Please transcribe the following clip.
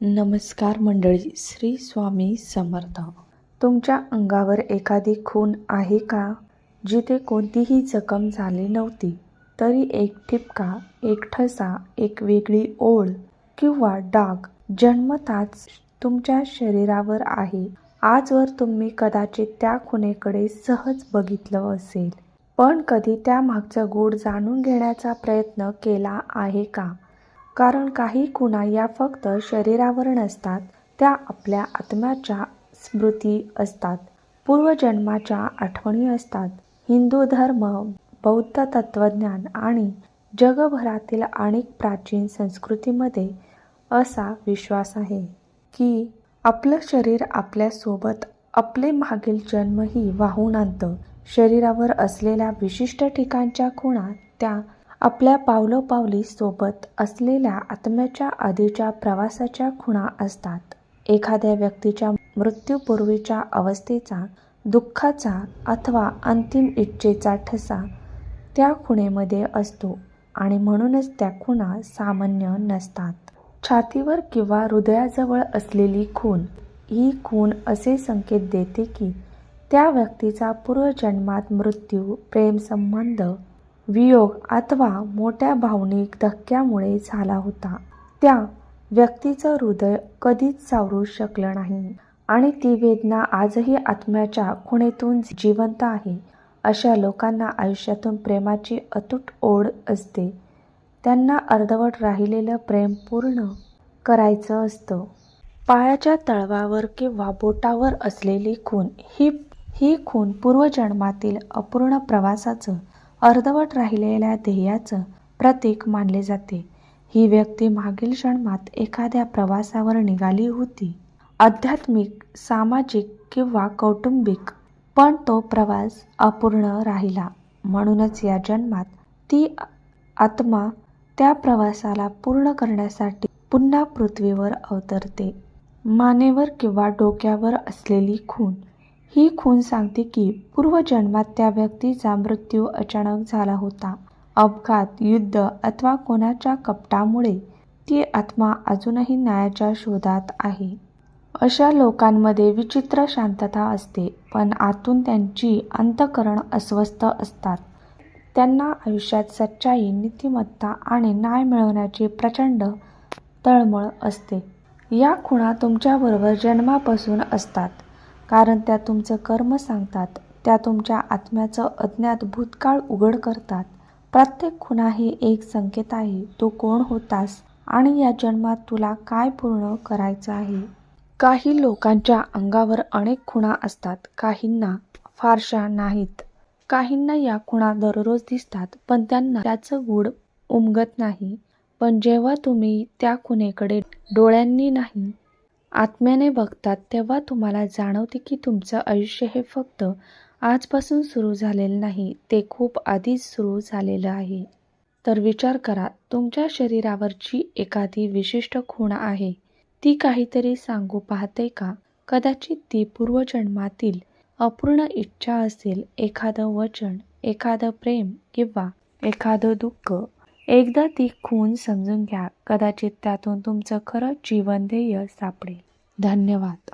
नमस्कार मंडळी श्री स्वामी समर्थ. तुमच्या अंगावर एखादी खून आहे का जिथे कोणतीही जखम झाली नव्हती? तरी एक ठिपका एक ठसा एक वेगळी ओळ किंवा डाग जन्मताच तुमच्या शरीरावर आहे. आजवर तुम्ही कदाचित त्या खुनेकडे सहज बघितलं असेल. पण कधी त्यामागचं गूढ जाणून घेण्याचा प्रयत्न केला आहे का? कारण काही खुणा या फक्त शरीरावर नसतात त्या आपल्या आत्म्याच्या स्मृती असतात. पूर्वजन्माच्या आठवणी असतात. हिंदू धर्म बौद्ध तत्त्वज्ञान आणि जगभरातील अनेक प्राचीन संस्कृतीमध्ये असा विश्वास आहे की आपलं शरीर आपल्यासोबत आपले मागील जन्मही वाहून आणतं. शरीरावर असलेल्या विशिष्ट ठिकाणच्या खुणा त्या आपल्या पावलोपावली सोबत असलेल्या आत्म्याच्या आधीच्या प्रवासाच्या खुणा असतात. एखाद्या व्यक्तीच्या मृत्यूपूर्वीच्या अवस्थेचा दुःखाचा अथवा अंतिम इच्छेचा ठसा त्या खुणेमध्ये असतो आणि म्हणूनच त्या खुणा सामान्य नसतात. छातीवर किंवा हृदयाजवळ असलेली खून ही खून असे संकेत देते की त्या व्यक्तीचा पूर्वजन्मात मृत्यू प्रेमसंबंध वियोग अथवा मोठ्या भावनिक धक्क्यामुळे झाला होता. त्या व्यक्तीचं हृदय कधीच सावरू शकलं नाही आणि ती वेदना आजही आत्म्याच्या खुणेतून जिवंत आहे अशा लोकांना आयुष्यातून प्रेमाची अतूट ओढ असते. त्यांना अर्धवट राहिलेलं प्रेम पूर्ण करायचं असतं. पायाच्या तळवावर किंवा बोटावर असलेली खून ही ही खून पूर्वजन्मातील अपूर्ण प्रवासाचं अर्धवट राहिलेल्या ध्येयाचं प्रतीक मानले जाते. ही व्यक्ती मागील जन्मात एखाद्या प्रवासावर निघाली होती. आध्यात्मिक सामाजिक किंवा कौटुंबिक पण तो प्रवास अपूर्ण राहिला. म्हणूनच या जन्मात ती आत्मा त्या प्रवासाला पूर्ण करण्यासाठी पुन्हा पृथ्वीवर अवतरते. मानेवर किंवा डोक्यावर असलेली खून ही खून सांगते की पूर्वजन्मात त्या व्यक्तीचा मृत्यू अचानक झाला होता. अपघात युद्ध अथवा कोणाच्या कपटामुळे ती आत्मा अजूनही न्यायाच्या शोधात आहे. अशा लोकांमध्ये विचित्र शांतता असते पण आतून त्यांची अंतकरण अस्वस्थ असतात. त्यांना आयुष्यात सच्चाई नीतिमत्ता आणि न्याय मिळवण्याची प्रचंड तळमळ असते. या खुणा तुमच्याबरोबर जन्मापासून असतात. कारण त्या तुमचं कर्म सांगतात. त्या तुमच्या आत्म्याचं अज्ञात भूतकाळ उघड करतात. प्रत्येक खुणा ही एक संकेत आहे. तू कोण होतास आणि या जन्मात तुला काय पूर्ण करायचं आहे? काही लोकांच्या अंगावर अनेक खुणा असतात. काहींना फारशा नाहीत. काहींना या खुणा दररोज दिसतात पण त्यांना त्याचं गूढ उमगत नाही. पण जेव्हा तुम्ही त्या खुणेकडे डोळ्यांनी नाही आत्म्याने बघतात तेव्हा तुम्हाला जाणवते की तुमचं आयुष्य हे फक्त आजपासून सुरू झालेलं नाही ते खूप आधीच सुरू झालेलं आहे. तर विचार करा तुमच्या शरीरावरची एखादी विशिष्ट खूण आहे ती काहीतरी सांगू पाहते का? कदाचित ती पूर्वजन्मातील अपूर्ण इच्छा असेल एखादं वचन एखादं प्रेम किंवा एखादं दुःख. एकदा ती खून समजून घ्या. कदाचित त्यातून तुमचं खरं जीवन ध्येय सापडेल. धन्यवाद.